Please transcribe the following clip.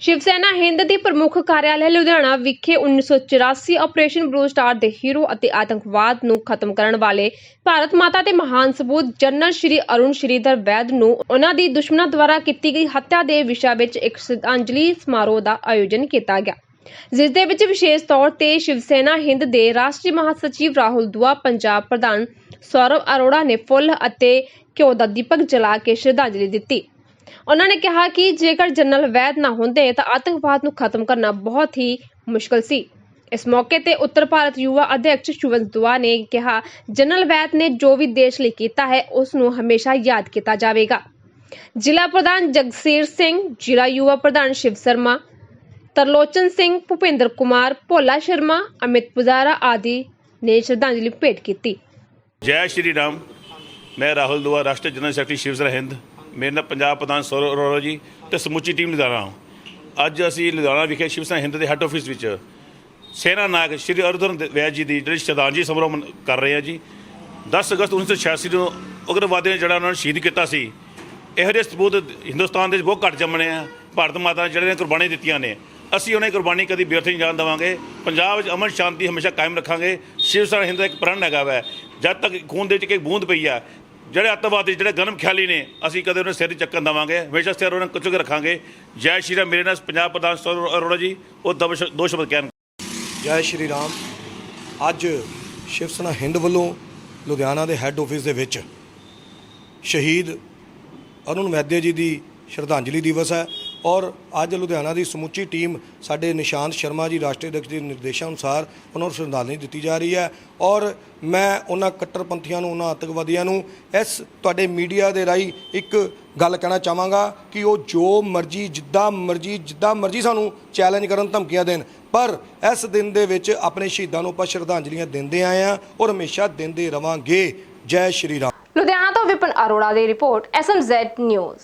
ਸ਼ਿਵ ਸੈਨਾ ਹਿੰਦ ਦੀ ਪ੍ਰਮੁੱਖ ਕਾਰਿਆਲय ਲੁਧਿਆਣਾ ਵਿਖੇ 1984 operation blue star ਦੇ ਹੀਰੋ ਅਤੇ ਆਤੰਕਵਾਦ ਨੂੰ ਖਤਮ ਕਰਨ ਵਾਲੇ ਭਾਰਤ ਮਾਤਾ ਦੇ ਮਹਾਨ ਸਬੂਤ ਜਨਰਲ ਸ਼੍ਰੀ ਅਰੁਣ ਸ਼੍ਰੀਧਰ ਵੈਦ ਨੂੰ ਉਹਨਾਂ ਦੀ ਦੁਸ਼ਮਣਾਂ ਦੁਆਰਾ ਕੀਤੀ ਗਈ ਹੱਤਿਆ ਦੇ ਵਿਸ਼ਾ ਵਿੱਚ ਇੱਕ ਸ਼ਰਧਾਂਜਲੀ ਸਮਾਰੋਹ ਦਾ ਆਯੋਜਨ ਕੀਤਾ ਗਿਆ। ਜਿਸ ਦੇ ਵਿੱਚ ਵਿਸ਼ੇਸ਼ ਤੌਰ ਤੇ ਸ਼ਿਵ ਸੈਨਾ ਹਿੰਦ ਦੇ ਰਾਸ਼ਟਰੀ ਮਹਾਸਚਿਵ ਰਾਹੁਲ ਦੁਆ, ਪੰਜਾਬ ਪ੍ਰਧਾਨ ਸੌਰਵ ਅਰੋੜਾ ਨੇ ਫੁੱਲ ਅਤੇ ਘਿਓ ਦਾ ਦੀਪਕ ਜਲਾ ਕੇ ਸ਼ਰਧਾਂਜਲੀ ਦਿੱਤੀ। ਉਹਨਾਂ ਨੇ ਕਿਹਾ ਕਿ ਜੇਕਰ ਜਨਰਲ ਵੈਦ ਨਾ ਹੁੰਦੇ ਤਾਂ ਆਤੰਕਵਾਦ ਨੂੰ ਖਤਮ ਕਰਨਾ ਬਹੁਤ ਹੀ ਮੁਸ਼ਕਲ ਸੀ। ਇਸ ਮੌਕੇ ਤੇ ਉੱਤਰ ਭਾਰਤ ਯੁਵਾ ਅਧਿਕਸ਼ ਸ਼ੁਭਨ ਦੁਆ ਨੇ ਕਿਹਾ, ਜਨਰਲ ਵੈਦ ਨੇ ਜੋ ਵੀ ਦੇਸ਼ ਲਈ ਕੀਤਾ ਹੈ, ਉਸ ਨੂੰ ਹਮੇਸ਼ਾ ਯਾਦ ਕੀਤਾ ਜਾਵੇਗਾ। ਜ਼ਿਲ੍ਹਾ ਪ੍ਰਧਾਨ ਜਗਸੀਰ ਸਿੰਘ, ਜ਼ਿਲ੍ਹਾ ਯੁਵਾ ਪ੍ਰਧਾਨ ਸ਼ਿਵ ਸ਼ਰਮਾ, ਤਰਲੋਚਨ ਸਿੰਘ, ਭੁਪਿੰਦਰ ਕੁਮਾਰ, ਭੋਲਾ ਸ਼ਰਮਾ, ਅਮਿਤ ਪੁਜਾਰਾ ਆਦਿ ਨੇ ਸ਼ਰਧਾਂਜਲੀ ਭੇਟ ਕੀਤੀ। ਜੈ ਸ਼੍ਰੀ ਰਾਮ। ਮੈਂ ਰਾਹੁਲ ਦੁਆ, ਰਾਸ਼ਟਰੀ ਜਨਰਲ ਸੈਕਟਰੀ ਸ਼ਿਵ ਹਿੰਦ। ਮੇਰੇ ਨਾਲ ਪੰਜਾਬ ਪ੍ਰਧਾਨ ਸੌਰਵ ਅਰੋੜਾ ਜੀ ਤੇ ਸਮੁੱਚੀ ਟੀਮ ਲੁਧਿਆਣਾ ਅੱਜ ਅਸੀਂ ਲੁਧਿਆਣਾ ਵਿਖੇ ਸ਼ਿਵ ਸੈਨਾ ਹਿੰਦ ਦੇ ਹੈੱਡ ਆਫਿਸ ਵਿੱਚ ਸੈਨਾ ਨਾਇਕ ਸ਼੍ਰੀ ਅਰਜੁਨ ਵੈਦ ਜੀ ਦੀ ਜਿਹੜੀ ਸ਼ਰਧਾਂਜਲੀ ਸਮਾਰੋਹ ਕਰ ਰਹੇ ਹਾਂ ਜੀ। 10 ਅਗਸਤ 1986 ਨੂੰ ਉਗਰਵਾਦੀਆਂ ਨੇ ਜਿਹੜਾ ਉਹਨਾਂ ਨੂੰ ਸ਼ਹੀਦ ਕੀਤਾ ਸੀ, ਇਹੋ ਜਿਹੇ ਸਪੂਤ ਹਿੰਦੁਸਤਾਨ ਦੇ ਵਿੱਚ ਬਹੁਤ ਘੱਟ ਜੰਮਣੇ ਆ। ਭਾਰਤ ਮਾਤਾ ਨੇ ਜਿਹੜੇ ਨੇ ਕੁਰਬਾਨੀ ਦਿੱਤੀਆਂ ਨੇ, ਅਸੀਂ ਉਹਨਾਂ ਦੀ ਕੁਰਬਾਨੀ ਕਦੀ ਵਿਅਰਥ ਨਹੀਂ ਜਾਣ ਦੇਵਾਂਗੇ। ਪੰਜਾਬ ਵਿੱਚ ਅਮਨ ਸ਼ਾਂਤੀ ਹਮੇਸ਼ਾ ਕਾਇਮ ਰੱਖਾਂਗੇ। ਸ਼ਿਵ ਸੈਨਾ ਹਿੰਦ ਦਾ ਇੱਕ ਪ੍ਰਣ ਹੈਗਾ ਵੈ। ਜਦ ਤੱਕ ਖੂਨ ਦੇ ਵਿੱਚ ਇੱਕ ਬੂੰਦ ਪਈ ਆ ਜਿਹੜੇ ਅੱਤਵਾਦੀ, ਜਿਹੜੇ ਗਰਮ ਖਿਆਲੀ ਨੇ, ਅਸੀਂ ਕਦੇ ਉਹਨਾਂ ਸਿਰ 'ਤੇ ਚੱਕਣ ਦੇਵਾਂਗੇ। ਹਮੇਸ਼ਾ ਸਿਰ ਉਹਨਾਂ ਨੂੰ ਕੁਚਲ ਕੇ ਰੱਖਾਂਗੇ। ਜੈ ਸ਼੍ਰੀ ਰਾਮ, ਮੇਰੇ ਨਾਲ ਪੰਜਾਬ ਪ੍ਰਧਾਨ ਸਰ ਅਰੋੜਾ ਜੀ, ਉਹ ਦੋ ਸ਼- ਦੋ ਸ਼ਬਦ ਕਹਿਣ। ਜੈ ਸ਼੍ਰੀ ਰਾਮ। ਅੱਜ ਸ਼ਿਵ ਸੈਨਾ ਹਿੰਦ ਵੱਲੋਂ ਲੁਧਿਆਣਾ ਦੇ ਹੈੱਡ ਆਫਿਸ ਦੇ ਵਿੱਚ ਸ਼ਹੀਦ ਅਰੁਣ ਵੈਦਿਆ ਜੀ ਦੀ ਸ਼ਰਧਾਂਜਲੀ ਦਿਵਸ ਹੈ। ਔਰ ਅੱਜ ਲੁਧਿਆਣਾ ਦੀ ਸਮੁੱਚੀ ਟੀਮ ਸਾਡੇ ਨਿਸ਼ਾਂਤ ਸ਼ਰਮਾ ਜੀ, ਰਾਸ਼ਟਰੀ ਅਧਿਕਸ਼ ਦੇ ਨਿਰਦੇਸ਼ਾਂ ਅਨੁਸਾਰ ਉਹਨਾਂ ਨੂੰ ਸ਼ਰਧਾਂਜਲੀ ਦਿੱਤੀ ਜਾ ਰਹੀ ਹੈ। ਔਰ ਮੈਂ ਉਹਨਾਂ ਕੱਟਰਪੰਥੀਆਂ ਨੂੰ, ਉਹਨਾਂ ਆਤੰਕਵਾਦੀਆਂ ਨੂੰ ਇਸ ਤੁਹਾਡੇ ਮੀਡੀਆ ਦੇ ਰਾਹੀਂ ਇੱਕ ਗੱਲ ਕਹਿਣਾ ਚਾਹਾਂਗਾ ਕਿ ਉਹ ਜੋ ਮਰਜ਼ੀ, ਜਿੱਦਾਂ ਮਰਜ਼ੀ ਜਿੱਦਾਂ ਮਰਜ਼ੀ ਸਾਨੂੰ ਚੈਲੰਜ ਕਰਨ, ਧਮਕੀਆਂ ਦੇਣ, ਪਰ ਇਸ ਦਿਨ ਦੇ ਵਿੱਚ ਆਪਣੇ ਸ਼ਹੀਦਾਂ ਨੂੰ ਆਪਾਂ ਸ਼ਰਧਾਂਜਲੀਆਂ ਦਿੰਦੇ ਆਏ ਆ ਔਰ ਹਮੇਸ਼ਾ ਦਿੰਦੇ ਰਵਾਂਗੇ। ਜੈ ਸ਼੍ਰੀ ਰਾਮ। ਲੁਧਿਆਣਾ ਤੋਂ ਵਿਪਨ ਅਰੋੜਾ ਦੀ ਰਿਪੋਰਟ ਐਸਐਮਜ਼ੈਡ ਨਿਊਜ਼